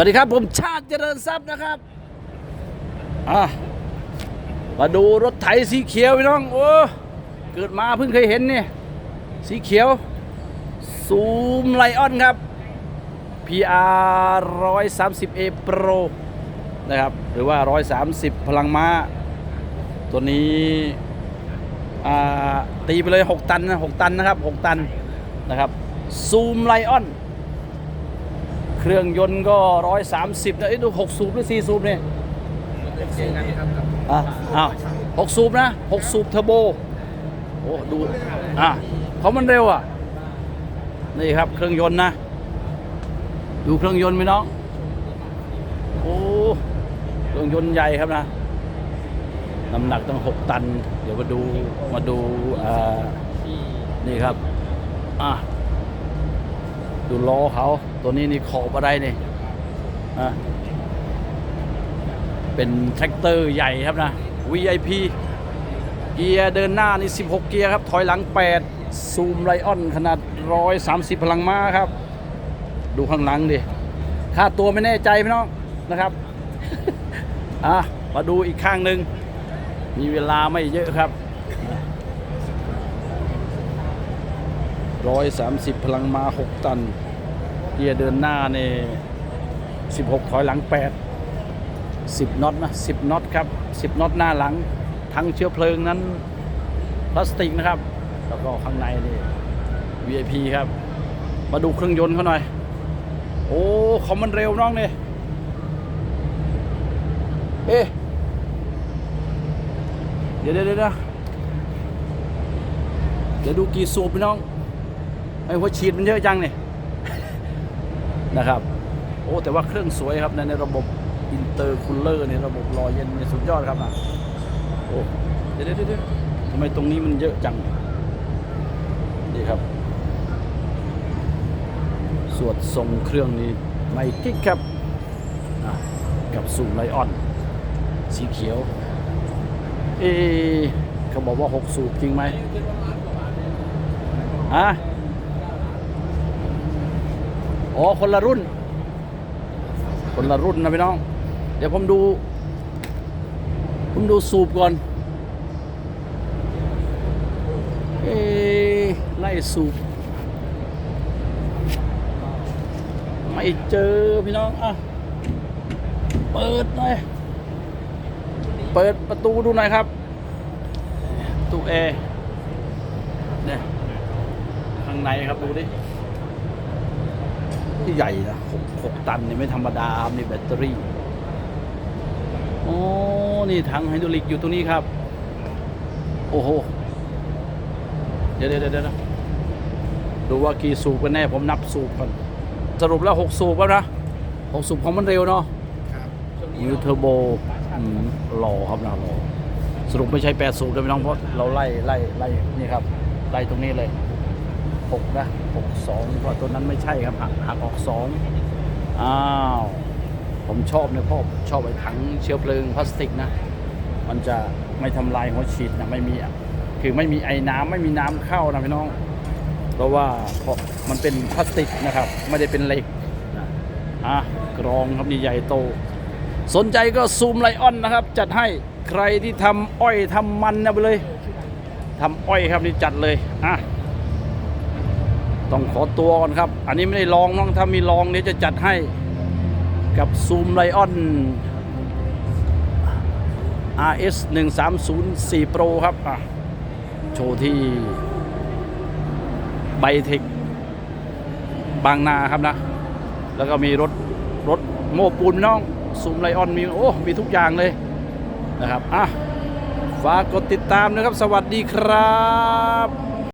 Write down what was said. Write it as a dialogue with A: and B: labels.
A: วัสดีครับผมชาติเจริญทรัพย์นะครับอะมาดูรถไถสีเขียวพี่น้องโอ้เกิดมาเพิ่งเคยเห็นเนี่ยสีเขียวซูมไลออนครับ PR 130 A Pro นะครับ หรือว่า 130 พลังม้า ตัวนี้ตีไปเลย 6 ตันนะ6ตันนะครับ 6 ตันนะครับซูมไลออน เครื่องยนต์ก็130นะเอ้ยดู6สูบหรือ4สูบเนี่ยอะอ้าวหกสูบนะหกสูบเทอร์โบโอ้ดูอะเขามันเร็วอะนี่ครับเครื่องยนต์นะ ดูเครื่องยนต์ไหมน้องโอ้เครื่องยนต์ใหญ่ครับนะน้ำหนักตั้งหกตัน เดี๋ยวมาดูมาดูอ่านี่ครับอะ ดูล้อเขา ตัวนี้นี่ขอบอะไรนี่อะเป็นแท็กเตอร์ใหญ่ครับนะ VIP เกียร์เดินหน้านี่ 16 เกียร์ครับ ถอยหลัง 8 ซูมไลออนขนาด 130 พลังม้าครับ ดูข้างหลังดิ ค่าตัวไม่แน่ใจพี่น้องนะครับ อะ มาดูอีกข้างหนึ่ง มีเวลาไม่เยอะครับ 130 พลังมา 6 ตัน เกียร์เดินหน้านี่16 ถอยหลัง 8 10น็อตนะ10น็อตครับ 10น็อตหน้าหลัง ทั้งเชื้อเพลิงนั้นพลาสติกนะครับ แล้วก็ข้างในนี่ VIP ครับ มาดูเครื่องยนต์เขาหน่อย โอ้เขามันเร็วน้องเนี่ยเอ๊ะเดี๋ยวเดี๋ยวเดี๋ยวนะเดี๋ยวดูกี่สูบพี่น้อง ไอ้หัวฉีดมันเยอะจังเนี่ยนะครับ โอ้ แต่ว่าเครื่องสวยครับ ในในระบบอินเตอร์คูลเลอร์ในระบบรอเย็นเนี่ยสุดยอดครับนะโอ้เดี๋ยวเดี๋ยวเดี๋ยวทำไมตรงนี้มันเยอะจังนี่ครับ สวดทรงเครื่องนี้ไม่กิ๊กครับกับสูไลออน สีเขียว เอเขาบอกว่า 6 สูบจริงไหมฮะ อ๋อคนละรุ่น คนละรุ่นนะพี่น้อง เดี๋ยวผมดู ผมดูสูบก่อนเอ๊ะไล่สูบ ไม่เจอพี่น้อง อะ เปิดหน่อย เปิดประตูดูหน่อยครับตู้แอร์เนี่ยข้างในครับดูดิ ใหญ่นะหกหกตันนี่ไม่ธรรมดามีแบตเตอรี่ โอ้ นี่ถังไฮดรอลิกอยู่ตรงนี้ครับ โอ้โหเดี๋ยวเดี๋ยวเดี๋ยวเดี๋ยวดูว่ากี่สูบกันแน่ ผมนับสูบก่อน สรุปแล้วหกสูบแล้วนะหกสูบของมันเร็วเนาะ
B: ครับช่วงนี้
A: มิวเทอร์โบอืมหล่อครับนะหล่อสรุปไม่ใช่แปดสูบเลยพี่น้องเพราะเราไล่ไล่ไล่นี่ครับ ไล่ตรงนี้เลย หกนะหกสองเพราะตัวนั้นไม่ใช่ครับหักหักออกสองอ้าวผมชอบเนี่ยพ่อชอบไอ้ถังเชื้อเพลิงพลาสติกนะมันจะไม่ทำลายหัวฉีดนะไม่มีอะคือไม่มีไอ้น้ำไม่มีน้ำเข้านะพี่น้อง เพราะว่าเพราะมันเป็นพลาสติกนะครับ ไม่ได้เป็นเหล็กนะอะกรองครับนี่ใหญ่โต สนใจก็ซูมไลออนนะครับ จัดให้ใครที่ทำอ้อยทำมันนะไปเลยทำอ้อยครับนี่จัดเลยอะ ต้องขอตัวก่อนครับ อันนี้ไม่ได้ลองน้องถ้ามีลองเดี๋ยจะจัดให้กับซูมไลออน RS 1304 Pro ครับอะโชว์ที่ไบเทคบางนาครับนะ แล้วก็มีรถ รถโมปูนน้องซูมไลออนมี โอ้ มีทุกอย่างเลยนะครับ อะ ฝากกดติดตามนะครับ สวัสดีครับ